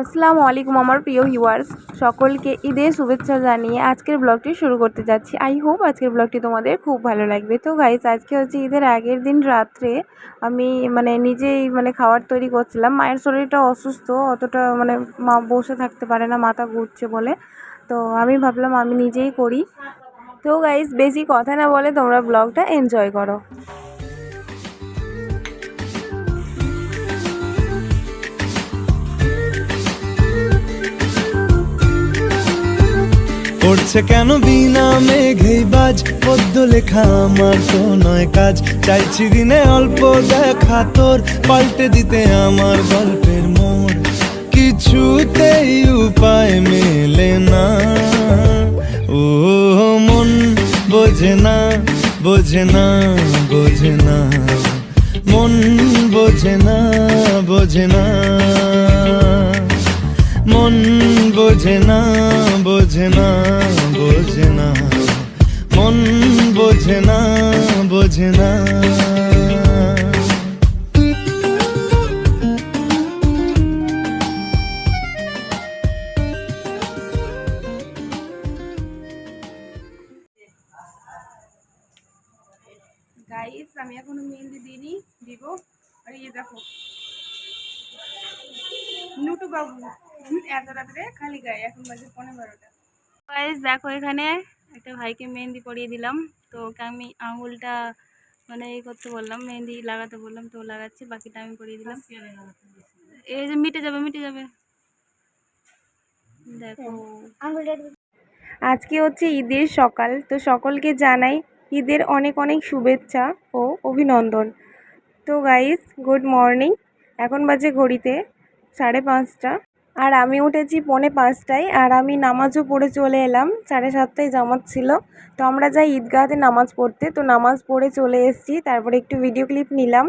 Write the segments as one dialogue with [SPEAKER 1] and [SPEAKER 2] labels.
[SPEAKER 1] আসসালামু আলাইকুম আমার প্রিয় ভিউয়ার্স সকলকে ঈদের শুভেচ্ছা জানিয়ে আজকের ব্লগটি শুরু করতে যাচ্ছি। আই হোপ আজকের ব্লগটি তোমাদের খুব ভালো লাগবে। তো গাইস আজকে হচ্ছে ঈদের আগের দিন রাত্রে আমি মানে নিজেই মানে খাবার তৈরি করছিলাম। মায়ের শরীরটা অসুস্থ, অতটা মানে মা বসে থাকতে পারে না, মাথা ঘুরছে বলে। তো আমি ভাবলাম আমি নিজেই করি। তো গাইস বেশি কথা না বলে তোমরা ব্লগটা এনজয় করো।
[SPEAKER 2] পড়ছে কেন বিনা মেঘেই বাজ? পদ্য লেখা আমার তো নয় কাজ। চাইছি দিনে অল্প দেখা তোর, পাল্টে দিতে আমার গল্পের মোড়। কিছুতেই উপায় মেলে না। ও মন বোঝে না বোঝে না বোঝে না। মন বোঝে না বোঝে না। মন বোঝে না বোঝে না বোঝে না। মন বোঝে না বোঝে না।
[SPEAKER 1] দেখো, নুটু বাবু। এত রাত্রে খালি গায়ে এখন বাজে পনেরো বারোটা। গাইস দেখো এখানে একটা ভাইকে মেহেন্দি পরিয়ে দিলাম। তো ওকে আমি আঙুলটা মানে এই করতে বললাম মেহেন্দি লাগাতে বললাম তো ও লাগাচ্ছে বাকিটা আমি পরিয়ে দিলাম। এই যে মিটে যাবে মিটে যাবে। দেখো। আজকে হচ্ছে ঈদের সকাল তো সকলকে জানাই ঈদের অনেক অনেক শুভেচ্ছা ও অভিনন্দন। তো গাইস গুড মর্নিং এখন বাজে ঘড়িতে সাড়ে পাঁচটা। আর আমি উঠেছি পৌনে পাঁচটায় আর আমি নামাজও পড়ে চলে এলাম, সাড়ে সাতটায় জামাত ছিল। তো আমরা যাই ঈদগাহতে নামাজ পড়তে, তো নামাজ পড়ে চলে এসেছি, তারপরে একটু ভিডিও ক্লিপ নিলাম।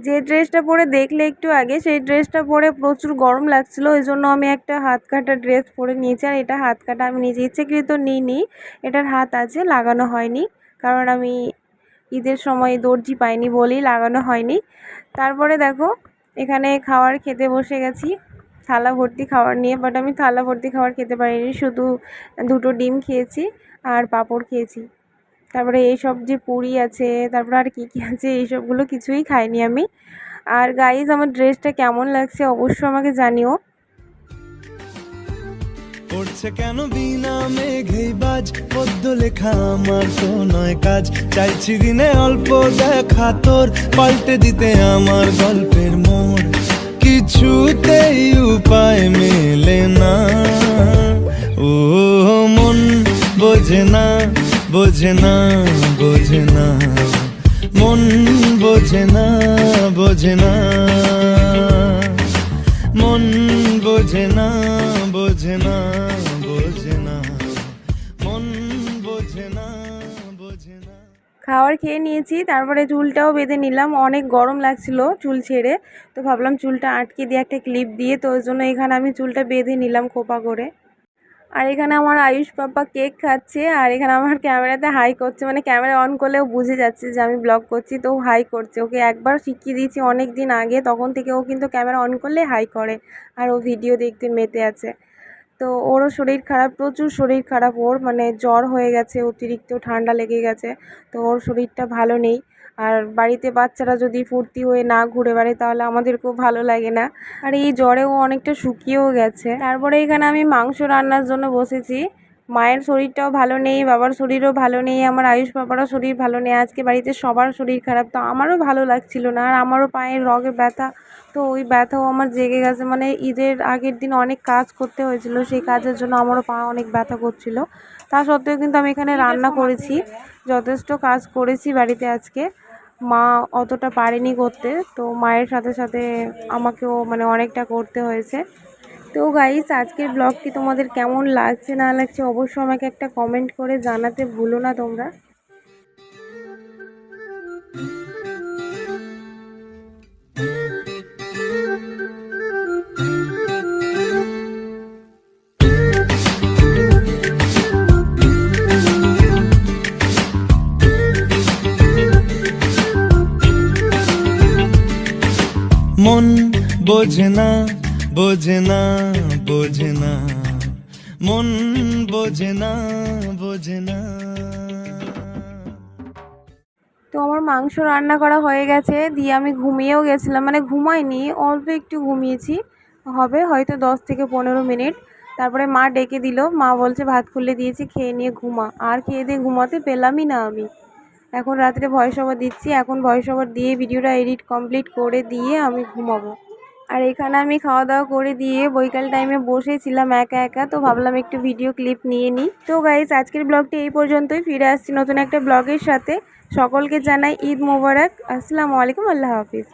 [SPEAKER 1] যে ড্রেসটা পরে দেখলে একটু আগে, সেই ড্রেসটা পরে প্রচুর গরম লাগছিল, ওই জন্য আমি একটা হাত কাটা ড্রেস পরে নিয়েছি, আর এটা হাত কাটা আমি নিজে ইচ্ছেকৃত নিইনি, এটার হাত আছে, লাগানো হয়নি, কারণ আমি ঈদের সময় দর্জি পাইনি বলেই লাগানো হয়নি। তারপরে দেখো, এখানে খাওয়ার খেতে বসে গেছি। থালা ভর্তি খাবার নিয়ে বাট আমি থালা ভর্তি খাবার খেতে পারিনি। শুধু দুটো ডিম খেয়েছি আর পাঁপড় খেয়েছি। তারপরে এইসব যে পুরি আছে, তারপরে আর কী কী আছে, এইসবগুলো কিছুই খাইনি আমি। আর গাইজ আমার ড্রেসটা কেমন লাগছে অবশ্যই আমাকে জানিও।
[SPEAKER 2] পড়ছে কেন বিনা মেঘেই বাজ পদ্য লেখা আমার তো নয় কাজ। চাইছি দিনে অল্প দেখা তোর, পাল্টে দিতে আমার গল্পের মোড়। কিছুতেই উপায় মেলে না। ও মন বোঝে না বোঝে না বোঝে না মন বোঝে না বোঝে না মন বোঝে না বোঝে না বোঝে না
[SPEAKER 1] খাবার খেয়ে নিয়েছি, তারপরে চুলটাও বেঁধে নিলাম। অনেক গরম লাগছিল চুল ছেড়ে, তো ভাবলাম চুলটা আটকে দিয়ে একটা ক্লিপ দিয়ে, তো ওই জন্য এখানে আমি চুলটা বেঁধে নিলাম খোপা করে। আর এখানে আমার আয়ুষ পাপা কেক খাচ্ছে, আর এখানে আমার ক্যামেরাতে হাই করছে মানে ক্যামেরা অন করলেও বুঝে যাচ্ছে যে আমি ব্লগ করছি, তো হাই করছে। ওকে একবার শিখিয়ে দিয়েছি অনেক দিন আগে, তখন থেকে ও কিন্তু ক্যামেরা অন করলে হাই করে, আর ও ভিডিও দেখতে মেতে আছে। তো ওরও শরীর খারাপ, প্রচুর শরীর খারাপ ওর মানে জ্বর হয়ে গেছে, অতিরিক্ত ঠান্ডা লেগে গেছে, তো ওর শরীরটা ভালো নেই। আর বাড়িতে বাচ্চারা যদি ফুর্তি হয়ে না ঘুরে বেড়ায়, তাহলে আমাদের খুব ভালো লাগে না। আর এই জ্বরেও অনেকটা শুকিয়েও গেছে। তারপরে এখানে আমি মাংস রান্নার জন্য বসেছি। মায়ের শরীরটাও ভালো নেই, বাবার শরীরও ভালো নেই, আমার আয়ুষ বাবারও শরীর ভালো নেই, আজকে বাড়িতে সবার শরীর খারাপ, তো আমারও ভালো লাগছিল না, আর আমারও পায়ের রগে ব্যথা তো ওই ব্যথাও আমার জেগে গেছে। মানে ঈদের আগের দিন অনেক কাজ করতে হয়েছিল, সেই কাজের জন্য আমারও পা অনেক ব্যথা করছিল। তা সত্ত্বেও কিন্তু আমি এখানে রান্না করেছি, যথেষ্ট কাজ করেছি বাড়িতে আজকে। মা অতটা পারেনি করতে, তো মায়ের সাথে সাথে আমাকেও মানে অনেকটা করতে হয়েছে। তো গাইস আজকের ব্লগটি তোমাদের কেমন লাগছে না লাগছে অবশ্যই আমাকে একটা কমেন্ট করে জানাতে ভুলো না তোমরা।
[SPEAKER 2] বোঝে না বোঝে না বোঝে না মন বোঝে না বোঝে না
[SPEAKER 1] তো আমার মাংস রান্না করা হয়ে গেছে, দিয়ে আমি ঘুমিয়েও গেছিলাম। মানে ঘুমাইনি, অল্প একটু ঘুমিয়েছি। হবে হয়তো দশ থেকে পনেরো মিনিট। তারপরে মা ডেকে দিল। মা বলছে, ভাত খুলে দিয়েছি, খেয়ে নিয়ে ঘুমা। আর খেয়ে দিয়ে ঘুমাতে পেলামই না আমি। এখন রাত্রে ভয়েস ওভার দিচ্ছি। এখন ভয়েস ওভার দিয়ে ভিডিওটা এডিট কমপ্লিট করে দিয়ে আমি ঘুমাবো। আর এখানে আমি খাওয়া দাওয়া করে দিয়ে বৈকাল টাইমে বসেছিলাম একা একা, তো ভাবলাম একটু ভিডিও ক্লিপ নিয়ে নিই। তো গাইজ আজকের ব্লগটি এই পর্যন্তই, ফিরে আসছি নতুন একটা ব্লগের সাথে। সকলকে জানাই ঈদ মোবারক। আসসালামু আলাইকুম, আল্লাহ হাফিজ।